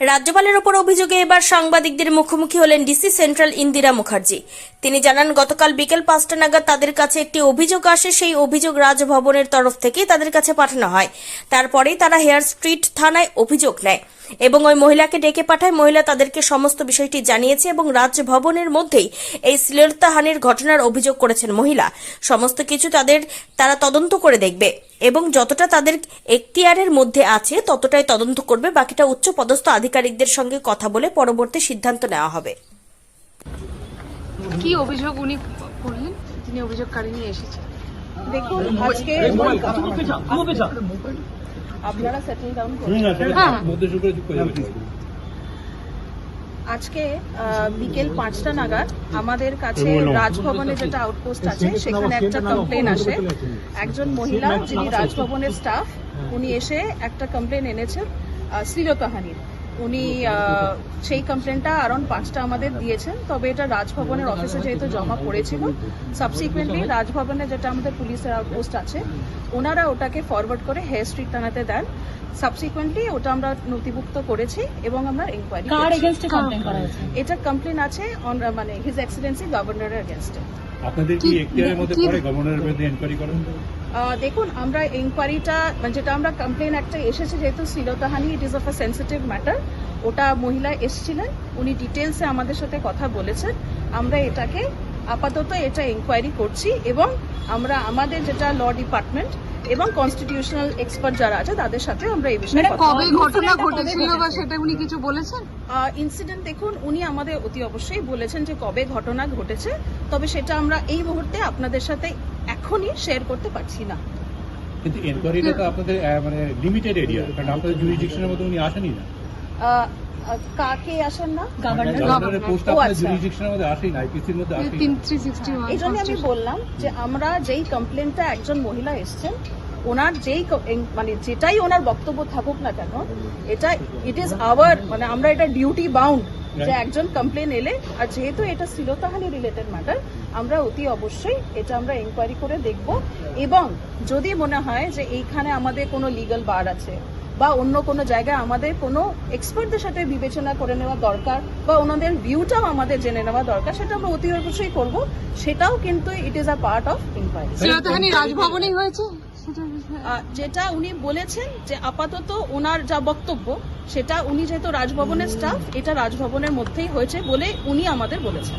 রাজ্যপালের ওপর অভিযোগে এবার সাংবাদিকদের মুখোমুখি হলেন ডিসি সেন্ট্রাল ইন্দিরা মুখার্জি। তিনি জানান, গতকাল বিকেল পাঁচটা নাগাদ তাদের কাছে একটি অভিযোগ আসে, সেই অভিযোগ রাজভবনের তরফ থেকে তাদের কাছে পাঠানো হয়। তারপরেই তারা হেয়ার স্ট্রিট থানায় অভিযোগ নেয় এবং ওই মহিলাকে ডেকে পাঠায়। মহিলা তাদেরকে সমস্ত বিষয়টি জানিয়েছে এবং রাজভবনের মধ্যেই এই শ্লীলতাহানির ঘটনার অভিযোগ করেছেন মহিলা। সমস্ত কিছু তাদের, তারা তদন্ত করে দেখবে। এবং যতটা তাদের এখতিয়ারের মধ্যে আছে ততটাই তদন্ত করবে। বাকিটা উচ্চ পদস্থ আধিকারিকদের সঙ্গে কথা বলে পরবর্তী সিদ্ধান্ত নেওয়া হবে। কি অভিযোগ উনি করলেন? তিনি অভিযোগকারী নিয়ে এসেছেন। দেখুন আজকে আপনারা সেটেল ডাউন করুন। হ্যাঁ আজকে বিকেল পাঁচটা নাগাদ আমাদের কাছে রাজভবনে যেটা আউটপোস্ট আছে সেখানে একটা কমপ্লেন আসে। একজন মহিলা যিনি রাজভবনের স্টাফ উনি এসে একটা কমপ্লেন এনেছেন শ্রীলতাহানির শ্লীলতাহানির। উনি সেই কমপ্লেনটা অ্যারাউন্ড পাঁচটা আমাদের দিয়েছেন। তবে এটা রাজভবনের অফিসে যেহেতু জমা পড়েছিল সাবসিকুয়েন্টলি রাজভবনে যেটা আমাদের পুলিশের আউটপোস্ট আছে ওনারা ওটাকে ফরওয়ার্ড করে হেয়ার স্ট্রিট থানাতে দেন। সাবসিকুয়েন্টলি ওটা আমরা নথিভুক্ত করেছি এবং আমরা ইনকোয়ারি কার এগেনস্টে কমপ্লেন করা? হয়েছে? এটা কমপ্লেন আছে on- মানে হিজ এক্সেলেন্সি গভর্নরের এগেনস্টে আপনাদের কি কি- এখতিয়ারের মধ্যে পড়ে গভর্নরের বিরুদ্ধে এনকোয়ারি করেন? দেখুন আমরা ইনকোয়ারিটা যেটা আমরা কমপ্লেন একটা এসেছে যেহেতু শ্লীলতাহানি it is of a sensitive matter ওটা মহিলা এসেছিলেন উনি ডিটেলসে আমাদের সাথে কথা বলেছেন আমরা এটাকে আপাতত এটা ইনকোয়ারি করছি এবং আমরা আমাদের যেটা ল ডিপার্টমেন্ট এবং কনস্টিটিউশনাল এক্সপার্ট যারা আছে তাদের সাথে আমরা এই বিষয়ে মানে কবে ঘটনা ঘটেছিল বা সেটা উনি কিছু বলেছেন? ইনসিডেন্ট দেখুন উনি আমাদের অতি অবশ্যই বলেছেন যে কবে ঘটনা ঘটেছে তবে সেটা আমরা এই মুহূর্তে আপনাদের সাথে এখনই শেয়ার করতে পারছি না। কিন্তু এনকোয়ারিটা তো আপনাদের মানে লিমিটেড এরিয়া কারণ আপনাদের জুরিডিকশনের মধ্যে উনি আসেনি না। কাকে আসেন না? গভর্নর পোস্ট আপনাদের। জুরিডিকশনের মধ্যে আসেনি না আইপিসির মধ্যে আসেনি তিন থ্রি সিক্সটি এই জন্য আমি বললাম যে আমরা যেই কমপ্লেনটা একজন মহিলা এসছেন ওনার যেই মানে যেটাই ওনার বক্তব্য থাকুক না কেন এটা ইট ইজ আওয়ার মানে আমরা এটা ডিউটি বাউন্ড যে একজন কমপ্লেন এলে আর যেহেতু এটা শ্লীলতাহানি রিলেটেড ম্যাটার আমরা অতি অবশ্যই এটা আমরা এনকোয়ারি করে দেখব। এবং যদি মনে হয় যে এইখানে আমাদের কোনো লিগাল বার আছে বা অন্য কোনো জায়গায় আমাদের কোনো এক্সপার্টদের সাথে বিবেচনা করে নেওয়া দরকার বা ওনাদের ভিউটাও আমাদের জেনে নেওয়া দরকার সেটা আমরা অতি অবশ্যই করব। সেটাও কিন্তু it is a part of inquiry রাজভবনেই হয়েছে? যেটা উনি বলেছেন যে আপাতত ওনার যা বক্তব্য সেটা উনি যেহেতু রাজভবনের স্টাফ এটা রাজভবনের মধ্যেই হয়েছে বলে উনি আমাদের বলেছেন।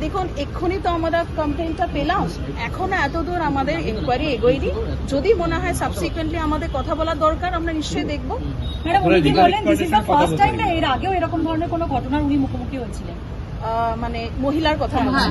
দেখেন? এক্ষুনি তো আমরা কমপ্লেনটা পেলাম। এখনও এতদূর আমাদের ইনকোয়ারি এগোয়নি। যদি মনে হয় সাবসিকুয়েন্টলি আমাদের কথা বলা দরকার আমরা নিশ্চয়ই দেখব। ম্যাডাম উনি কি legal বলেন দিস ইজ দ্য expert এর ফার্স্ট টাইম বলতে এর আগেও এরকম ধরনের কোনো ঘটনার উনি মুখোমুখি হয়েছিলেন? আহ, মানে মহিলার কথা হ্যাঁ।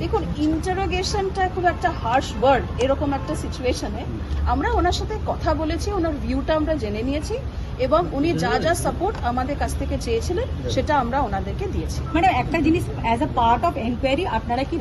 দেখুন ইন্টারোগেশনটা খুব একটা হার্শ ওয়ার্ড এরকম একটা সিচুয়েশনে আমরা ওনার সাথে কথা বলেছি ওনার ভিউটা আমরা জেনে নিয়েছি এবং উনি যা যা সাপোর্ট আমাদের কাছ থেকে চেয়েছিলেন সেটা আমরা ওনাদেরকে দিয়েছি। মানে একটা জিনিস as a part of enquiry আপনারা কি